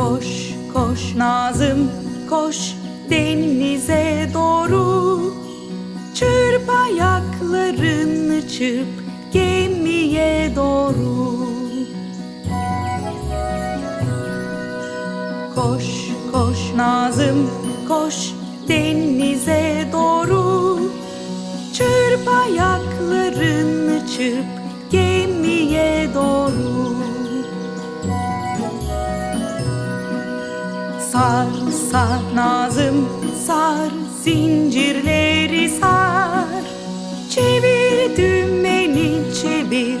Koş koş Nazım koş denize doğru. Çırp ayaklarını çırp gemiye doğru. Koş koş Nazım koş denize doğru. Çırp ayaklarını çırp Sar sar Nazım sar zincirleri sar. Çevir dümeni çevir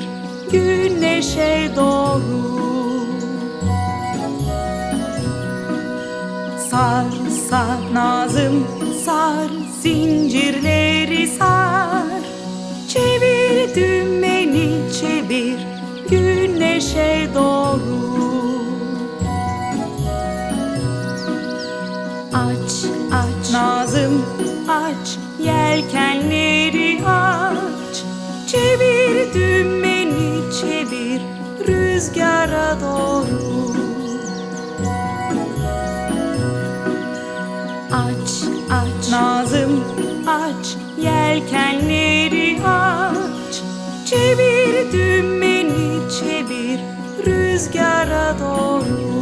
güneşe doğru. Sar sar Nazım sar zincirleri sar. Çevir dümeni çevir güneşe doğru Aç aç. Nazım aç. Yelkenleri aç. Çevir dümeni çevir. Rüzgara doğru. Aç aç. Nazım aç. Yelkenleri aç. Çevir dümeni çevir. Rüzgara doğru